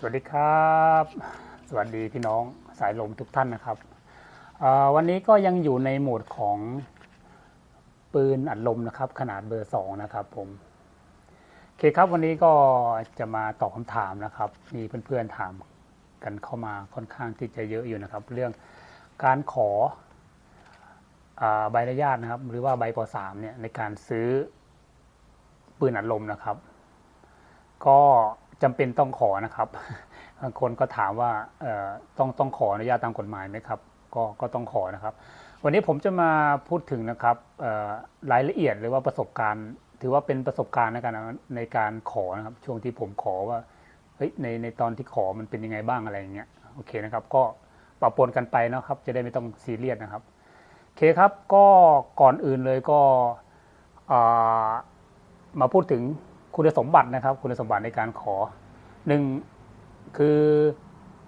สวัสดีครับ สวัสดีพี่น้องสายลมทุกท่านนะครับ วันนี้ก็ยังอยู่ในโหมดของปืนอัดลมนะครับ ขนาดเบอร์สองนะครับผมโอเคครับวันนี้ก็จะมาตอบคำถามนะครับ มีเพื่อนๆถามกันเข้ามาค่อนข้างที่จะเยอะอยู่นะครับ เรื่องการขออใบอนุญาตนะครับ หรือว่าใบปสามเนี่ยในการซื้อปืนอัดลมนะครับ ก็ จำเป็นต้องขอนะครับบางคนก็ถามว่าต้องต้องขออนุญาตตามกฎหมายไหมครับก็ก็ต้องขอนะครับ วันนี้ผมจะมาพูดถึงนะครับรายละเอียดหรือว่าประสบการณ์ ถือว่าเป็นประสบการณ์ในการในการขอนะครับ ช่วงที่ผมขอว่าเฮ้ยในในตอนที่ขอมันเป็นยังไงบ้างอะไรอย่างเงี้ยโอเคนะครับ ก็ปรับปนกันไปนะครับ จะได้ไม่ต้องซีเรียสนะครับโอเคครับก็ก่อนอื่นเลยก็มาพูดถึง คุณสมบัตินะครับ คุณสมบัติในการขอหนึ่งคือ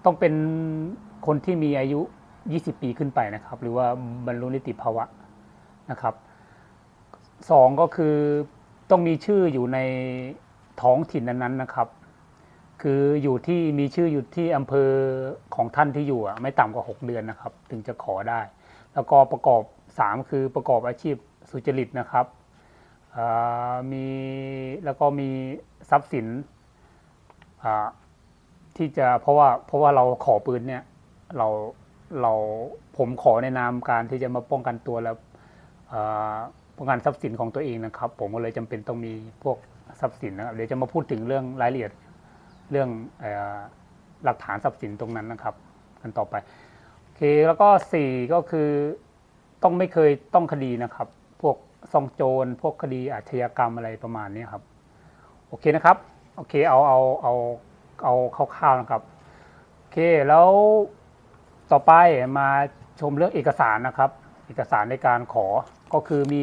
ต้องเป็นคนที่มีอายุ 20 ปีขึ้นไปนะครับ หรือว่าบรรลุนิติภาวะนะครับสองก็คือต้องมีชื่ออยู่ในท้องถิ่นนั้นๆนะครับ คืออยู่ที่มีชื่ออยู่ที่อำเภอของท่านที่อยู่ไม่ต่ำกว่า 6 เดือนนะครับ ถึงจะขอได้ แล้วก็ประกอบ 3 คือประกอบอาชีพสุจริตนะครับ มีแล้วก็มีทรัพย์สินที่จะเพราะว่าเพราะว่าเราขอปืนเนี่ยเราเราผมขอในนามการที่จะมาป้องกันตัวแล้วป้องกันทรัพย์สินของตัวเองนะครับ ผมก็เลยจำเป็นต้องมีพวกทรัพย์สินนะครับเดี๋ยวจะมาพูดถึงเรื่องรายละเอียดเรื่องหลักฐานทรัพย์สินตรงนั้นนะครับ กันต่อไปโอเคแล้วก็สี่ก็คือต้องไม่เคยต้องคดีนะครับ พวก ซองโจรพวกคดีอาชญากรรมอะไรประมาณนี้ครับ โอเคนะครับ โอเคเอาเอาเอาเอาคร่าวๆนะครับ โอเคแล้วต่อไปมาชมเรื่องเอกสารนะครับ เอกสารในการขอก็คือมี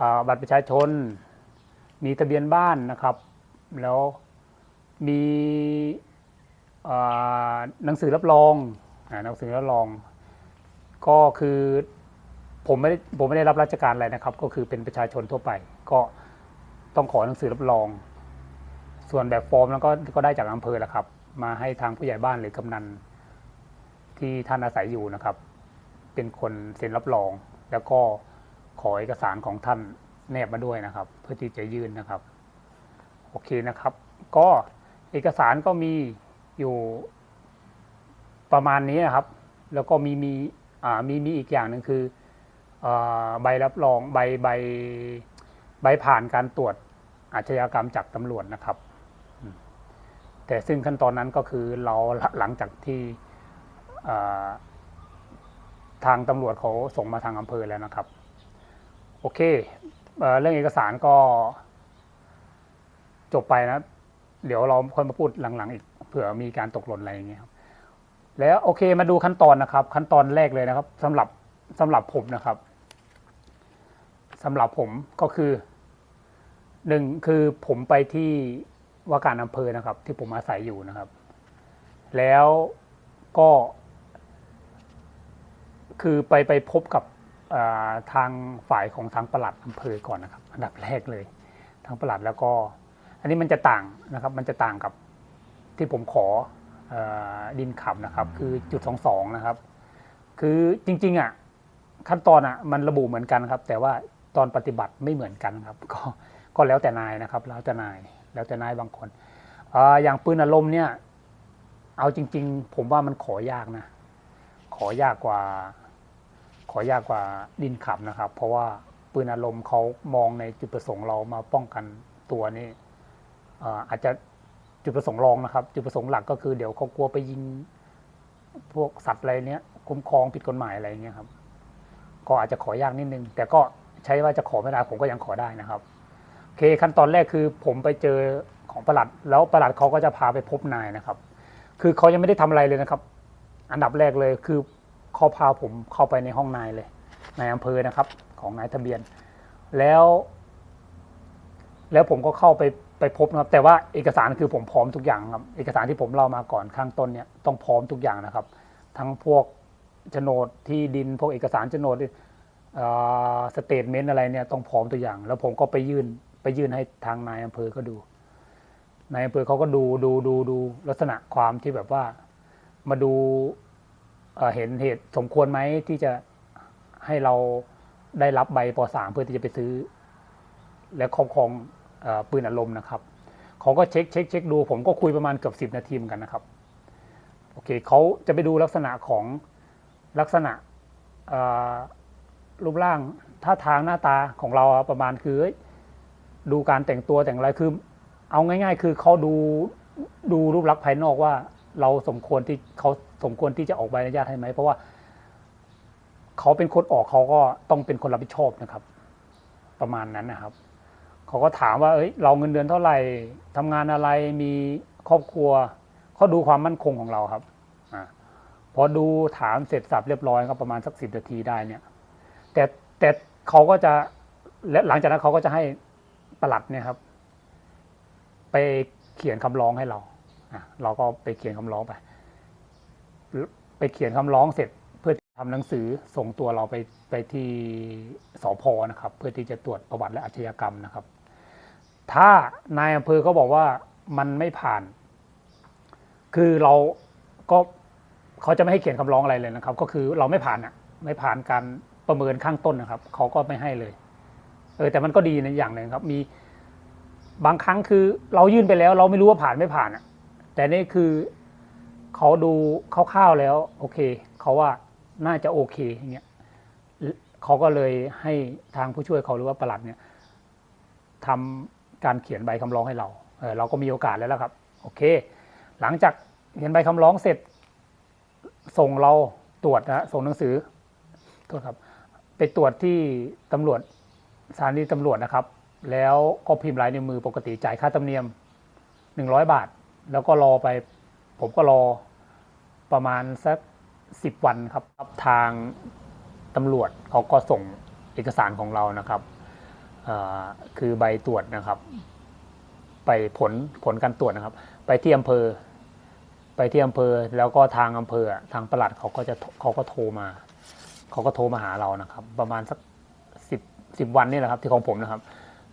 อบัตรประชาชน มีทะเบียนบ้านนะครับ แล้วมีหนังสือรับรองหนังสือรับรอง ก็คือ ผมไม่ได้ผมไม่ได้รับราชการอะไรนะครับ ก็คือเป็นประชาชนทั่วไป ก็ต้องขอหนังสือรับรอง ส่วนแบบฟอร์มแล้วก็ก็ได้จากอำเภอแหละครับ มาให้ทางผู้ใหญ่บ้านหรือกำนันที่ท่านอาศัยอยู่นะครับ เป็นคนเซ็นรับรอง แล้วก็ขอเอกสารของท่านแนบมาด้วยนะครับ เพื่อที่จะยื่นนะครับ โอเคนะครับ ก็เอกสารก็มีอยู่ประมาณนี้นะครับ แล้วก็มีมีอ่ามีมีอีกอย่างหนึ่งคือเอ่อ ใบรับรองใบใบใบผ่านการตรวจอาชญากรรมจากตำรวจนะครับ แต่ซึ่งขั้นตอนนั้นก็คือเราหลังจากที่ทางตำรวจเขาส่งมาทางอำเภอแล้วนะครับ โอเคเอเรื่องเอกสารก็จบไปนะ เดี๋ยวเราค่อยมาพูดหลังๆอีกเผื่อมีการตกหล่นอะไรอย่างเงี้ยครับแล้วโอเคมาดูขั้นตอนนะครับ ขั้นตอนแรกเลยนะครับสำหรับ สำหรับผมนะครับสำหรับผมก็คือหนึ่งคือผมไปที่ว่าการอำเภอนะครับ ที่ผมอาศัยอยู่นะครับ แล้วก็คือไปไปพบกับาทางฝ่ายของทางประหลัดอำเภอก่อนนะครับ อันดับแรกเลย ทางประหลัดแล้วก็ อันนี้มันจะต่างนะครับ มันจะต่างกับที่ผมขออดินขับนะครับ คือจุดสองสองนะครับ คือจริงๆอะ ขั้นตอนอะมันระบุเหมือนกันครับ แต่ว่าตอนปฏิบัติไม่เหมือนกันครับ ก็ก็แล้วแต่นายนะครับ แล้วแต่นายแล้วแต่นายบางคนออย่างปืนอารมณ์เนี่ยเอาจริง ๆ ผมว่ามันขอยากนะ ขอยากกว่า ขอยากกว่าดินขับนะครับ เพราะว่าปืนอารมณ์เขามองในจุดประสงค์เรามาป้องกันตัวนี่เอ่ออาจจะจุดประสงค์รองนะครับ จุดประสงค์หลักก็คือเดี๋ยวเขากลัวไปยิงพวกสัตว์อะไรเนี้ยคุ้มครองผิดกฎหมายอะไรเงี้ยครับ ก็อาจจะขอยากนิดนึง แต่ก็ใช้ว่าจะขอไม่ได้ผมก็ยังขอได้นะครับโอเคขั้นตอนแรกคือผมไปเจอของประหลัด แล้วประหลัดเขาก็จะพาไปพบนายนะครับ คือเขายังไม่ได้ทำอะไรเลยนะครับ อันดับแรกเลยคือเขาพาผมเข้าไปในห้องนายเลยนายอำเภอนะครับ ของนายทะเบียน แล้ว แล้วผมก็เข้าไปไปพบนะครับ แต่ว่าเอกสารคือผมพร้อมทุกอย่างครับ เอกสารที่ผมเล่ามาก่อนข้างต้นเนี่ยต้องพร้อมทุกอย่างนะครับ ทั้งพวก โฉนดที่ดินพวกเอกสารโฉนดสเตทเมนต์อะไรเนี่ยต้องพร้อมตัวอย่าง แล้วผมก็ไปยื่นไปยื่นให้ทางนายอำเภอก็ดูนายอำเภอเขาก็ดูดูดูดูลักษณะความที่แบบว่ามาดูเห็นเหตุสมควรไหมที่จะให้เราได้รับใบปสามเพื่อที่จะไปซื้อ และครอบครองปืนอัดลมนะครับเขาก็เช็คเช็คเช็คดู ผมก็คุยประมาณเกือบสิบนาทีเหมือนกันนะครับ โอเคเขาจะไปดูลักษณะของ ลักษณะรูปร่างท่าทางหน้าตาของเราประมาณคือดูการแต่งตัวแต่งอะไรคือ เอาง่าย ๆ คือเขาดูดูรูปลักษณ์ภายนอกว่า เราสมควรที่เขาสมควรที่จะออกใบอนุญาตให้ไหมเพราะว่าเขาเป็นคนออกเขาก็ต้องเป็นคนรับผิดชอบนะครับ ประมาณนั้นนะครับเขาก็ถามว่าเอ้ยเราเงินเดือนเท่าไหร่ทำงานอะไรมีครอบครัวเขาดูความมั่นคงของเราครับ พอดูถามเสร็จสับเรียบร้อยก็ประมาณสักสิบนาทีได้เนี่ย แต่แต่เขาก็จะและหลังจากนั้นเขาก็จะให้ประหลัดเนี่ยครับ ไปเขียนคำร้องให้เราอะเราก็ไปเขียนคำร้องไปไปเขียนคำร้องเสร็จเพื่อทำหนังสือส่งตัวเราไปไปที่สพนะครับ เพื่อที่จะตรวจประวัติและอาชญากรรมนะครับ ถ้านายอำเภอเขาบอกว่ามันไม่ผ่าน คือเราก็ เขาจะไม่ให้เขียนคำร้องอะไรเลยนะครับ ก็คือเราไม่ผ่านอะไม่ผ่านการประเมินข้างต้นนะครับ เขาก็ไม่ให้เลยเออแต่มันก็ดีในอย่างหนึ่งครับ มีบางครั้งคือเรายื่นไปแล้ว เราไม่รู้ว่าผ่านไม่ผ่านอะ แต่นี่คือเขาดูคร่าวๆแล้ว โอเคเขาว่าน่าจะโอเคอย่างเงี้ยเขาก็เลยให้ทางผู้ช่วยเขาหรือว่าปลัดเนี่ยทำการเขียนใบคำร้องให้เราเออเราก็มีโอกาสแล้วละครับ โอเค หลังจากเขียนใบคำร้องเสร็จ ส่งเราตรวจนะส่งหนังสือโทษครับ ไปตรวจที่ตำรวจสถานีตำรวจนะครับ แล้วก็พิมพ์ลายในมือปกติจ่ายค่าธรรมเนียมหนึ่งร้อยบาท แล้วก็รอไป ผมก็รอประมาณสักสิบวันครับทางตำรวจเขาก็ส่งเอกสารของเรานะครับคือใบตรวจนะครับ ไปผลผลการตรวจนะครับ ไปที่อำเภอ ไปที่อำเภอแล้วก็ทางอำเภอทางประหลัดเขาก็จะเขาก็โทรมา เขาก็โทรมาหาเรานะครับ ประมาณสักสิบสิบวันนี่แหละครับ ที่ของผมนะครับ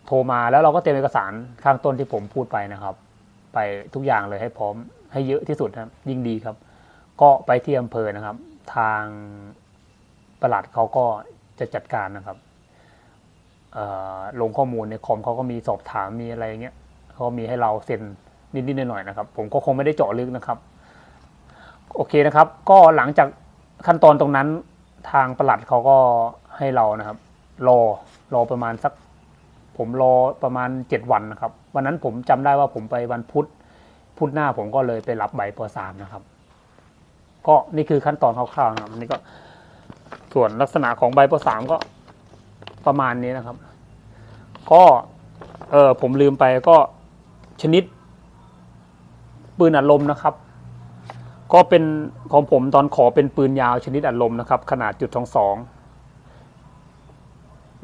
โทรมาแล้วเราก็เตรียมเอกสารข้างต้นที่ผมพูดไปนะครับ ไปทุกอย่างเลยให้พร้อมให้เยอะที่สุดนะยิ่งดีครับ ก็ไปที่อำเภอนะครับ ทางประหลัดเขาก็จะจัดการนะครับลงข้อมูลในคอมเขาก็มีสอบถามมีอะไรเงี้ยเขามีให้เราเซ็นนิดๆหน่อยๆนะครับ ผมก็คงไม่ได้เจาะลึกนะครับ โอเคนะครับ ก็หลังจากขั้นตอนตรงนั้นทางประหลัดเขาก็ให้เรานะครับ รอรอประมาณสัก ผมรอประมาณเจ็ดวันนะครับ วันนั้นผมจำได้ว่าผมไปวันพุธพุธหน้าผมก็เลยไปรับใบปสามนะครับ ก็นี่คือขั้นตอนคร่าวๆนะครับอันนี้ก็ส่วนลักษณะของใบปสามก็ประมาณนี้นะครับ ก็เออผมลืมไปก็ชนิดปืนอัดลมนะครับ ก็เป็นของผมตอนขอเป็นปืนยาวชนิดอัดลมนะครับ ขนาดจุดสองสอง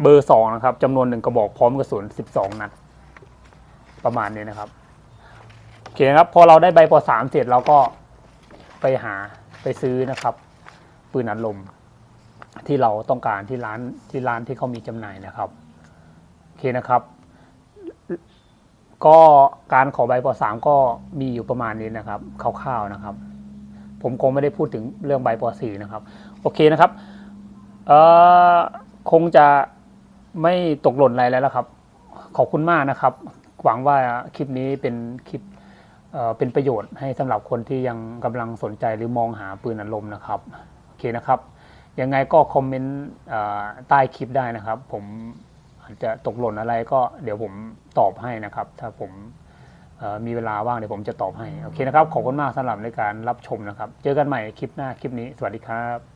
เบอร์สองนะครับจำนวนหนึ่งกระบอกพร้อมกระสุนสิบสองนัดประมาณนี้นะครับโอเคนะครับ พอเราได้ใบปสามเสร็จเราก็ไปหาไปซื้อนะครับ ปืนอัดลมที่เราต้องการที่ร้านที่ร้านที่เขามีจำหน่ายนะครับโอเคนะครับ ก็การขอใบปสามก็มีอยู่ประมาณนี้นะครับคร่าวๆนะครับ ผมคงไม่ได้พูดถึงเรื่องใบปสี่นะครับ โอเคนะครับเอ่อคงจะไม่ตกหล่นอะไรแล้วละครับ ขอบคุณมากนะครับ หวังว่าคลิปนี้เป็นคลิปเอ่อเป็นประโยชน์ให้สำหรับคนที่ยังกำลังสนใจหรือมองหาปืนอัดลมนะครับโอเคนะครับยังไงก็คอมเมนต์ใต้คลิปได้นะครับ ผมอาจจะตกหล่นอะไรก็เดี๋ยวผมตอบให้นะครับ ถ้าผม มีเวลาว่างเดี๋ยวผมจะตอบให้ โอเคนะครับ ขอบคุณมากสำหรับในการรับชมนะครับ เจอกันใหม่คลิปหน้าคลิปนี้ สวัสดีครับ